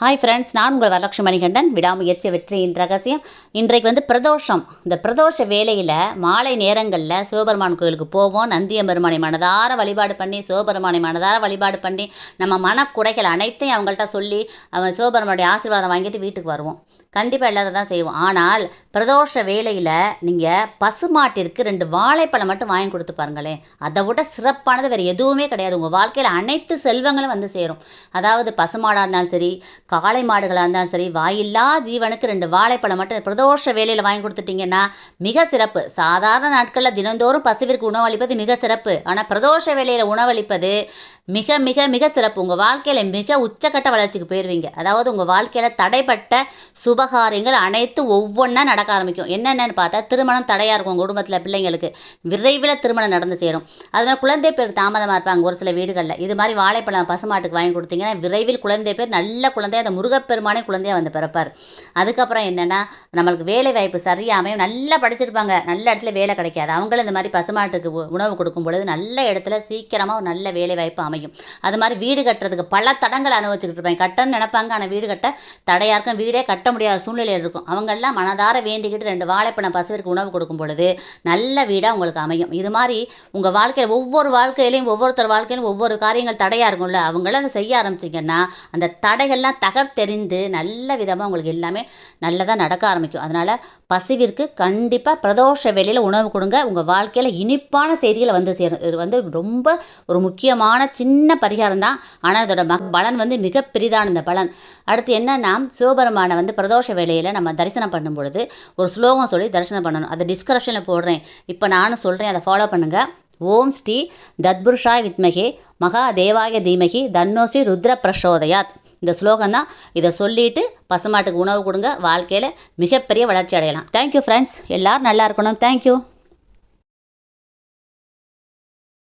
Hi friends நான் உங்கள் வரலட்சுமி மணிகண்டன். விடாமுயற்சி வெற்றியின் ரகசியம். இன்றைக்கு வந்து பிரதோஷம். இந்த பிரதோஷ வேலையில் மாலை நேரங்களில் சிவபெருமான் கோயிலுக்கு போவோம். நந்தியம்பெருமானை மனதார வழிபாடு பண்ணி சிவபெருமானை மனதார வழிபாடு பண்ணி நம்ம மனக்குறைகள் அனைத்தையும் அவங்கள்ட்ட சொல்லி அவன் சிவபெருமானுடைய ஆசீர்வாதம் வாங்கிட்டு வீட்டுக்கு வருவோம். கண்டிப்பாக எல்லோரும் தான் செய்வோம். ஆனால் பிரதோஷ வேலையில் நீங்கள் பசுமாட்டிற்கு ரெண்டு வாழைப்பழம் மட்டும் வாங்கி கொடுத்து பாருங்களேன். அதை விட சிறப்பானது வேறு எதுவுமே கிடையாது. உங்கள் வாழ்க்கையில் அனைத்து செல்வங்களும் வந்து சேரும். அதாவது பசுமாடாக இருந்தாலும் சரி காளை மாடுகளாக இருந்தாலும் சரி வாயில்லா ஜீவனுக்கு ரெண்டு வாழைப்பழம் மட்டும் பிரதோஷ வேலையில் வாங்கி கொடுத்துட்டிங்கன்னா மிக சிறப்பு. சாதாரண நாட்களில் தினந்தோறும் பசுவிற்கு உணவளிப்பது மிக சிறப்பு. ஆனால் பிரதோஷ வேலையில் உணவளிப்பது மிக மிக மிக சிறப்பு. உங்கள் வாழ்க்கையில் மிக உச்சக்கட்ட வளர்ச்சிக்கு போயிடுவீங்க அதாவது உங்கள் வாழ்க்கையில் தடைப்பட்ட சுபகாரியங்கள் அனைத்தும் ஒவ்வொன்றா நடக்க ஆரம்பிக்கும். என்னென்னு பார்த்தா திருமணம் தடையாக இருக்கும் உங்கள் குடும்பத்தில் பிள்ளைங்களுக்கு. விரைவில் திருமணம் நடந்து சேரும். அதனால் குழந்தை பேர் தாமதமாக இருப்பாங்க ஒரு சில வீடுகளில். இது மாதிரி வாழைப்பழம் பசுமாட்டுக்கு வாங்கி கொடுத்தீங்கன்னா விரைவில் குழந்தை பேர் நல்ல குழந்தை அந்த முருகப்பெருமானே குழந்தையாக வந்து பிறப்பார். அதுக்கப்புறம் என்னென்னா நம்மளுக்கு வேலை வாய்ப்பு சரியாக அமையும். நல்லா படிச்சிருப்பாங்க. நல்ல இடத்துல வேலை கிடைக்காது. அவங்களும் இந்த மாதிரி பசுமாட்டுக்கு உணவு கொடுக்கும் பொழுது நல்ல இடத்துல சீக்கிரமாக ஒரு நல்ல வேலை வாய்ப்பு அமையும் அது மாதிரி வீடு கட்டுறதுக்கு பல தடங்களை அனுபவிச்சுக்கிட்டு இருப்பாங்க கட்டன்னு நினைப்பாங்க. ஆனால் வீடு கட்ட தடையாக இருக்கும். வீடே கட்ட முடியாத சூழ்நிலையில் இருக்கும். அவங்கெல்லாம் மனதார வேண்டிக்கிட்டு ரெண்டு வாழைப்பழம் பசுவிற்கு உணவு கொடுக்கும் பொழுது நல்ல வீடாக உங்களுக்கு அமையும். இது மாதிரி உங்கள் வாழ்க்கையில் ஒவ்வொரு வாழ்க்கையிலையும் ஒவ்வொருத்தர் வாழ்க்கையிலும் ஒவ்வொரு காரியங்கள் தடையாக இருக்கும்ல. அவங்களும் அதை செய்ய ஆரம்பிச்சிங்கன்னா அந்த தடைகள்லாம் தகர்த்தெறிந்து நல்ல விதமாக உங்களுக்கு எல்லாமே நல்லதாக நடக்க ஆரம்பிக்கும். அதனால் பசுவிற்கு கண்டிப்பாக பிரதோஷ வேலையில் உணவு கொடுங்க. உங்கள் வாழ்க்கையில் இனிப்பான செய்திகளை வந்து சேரும். இது வந்து ரொம்ப ஒரு முக்கியமான சின்ன பரிகாரம் தான் ஆனால் அதோட மக பலன் வந்து மிக பெரிதான இந்த பலன். அடுத்து என்னன்னா சிவபெருமானை வந்து பிரதோஷ வேலையில் நம்ம தரிசனம் பண்ணும் பொழுது ஒரு ஸ்லோகம் சொல்லி தரிசனம் பண்ணணும். அதை டிஸ்கிரிப்ஷனில் போடுறேன். இப்போ நானும் சொல்கிறேன் அதை ஃபாலோ பண்ணுங்கள் ஓம் ஸ்ரீ தத்புருஷாய் வித்மகே மகா தேவாய தீமகி தன்னோசி ருத்ர பிரசோதயாத். இந்த ஸ்லோகம் தான் இதை சொல்லிட்டு பசுமாட்டுக்கு உணவு கொடுங்க. வாழ்க்கையில் மிகப்பெரிய வளர்ச்சி அடையலாம். தேங்க்யூ ஃப்ரெண்ட்ஸ் எல்லோரும் நல்லா இருக்கணும். தேங்க்யூ